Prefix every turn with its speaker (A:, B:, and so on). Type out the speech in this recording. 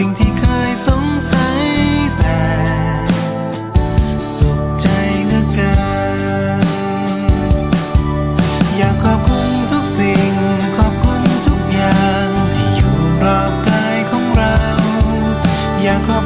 A: สิ่งที่เคยสงสัยแต่สุขใจเหลือเกิน อยากขอบคุณทุกสิ่ง ขอบคุณทุกอย่างที่อยู่รอบกายของเรา อยากขอบ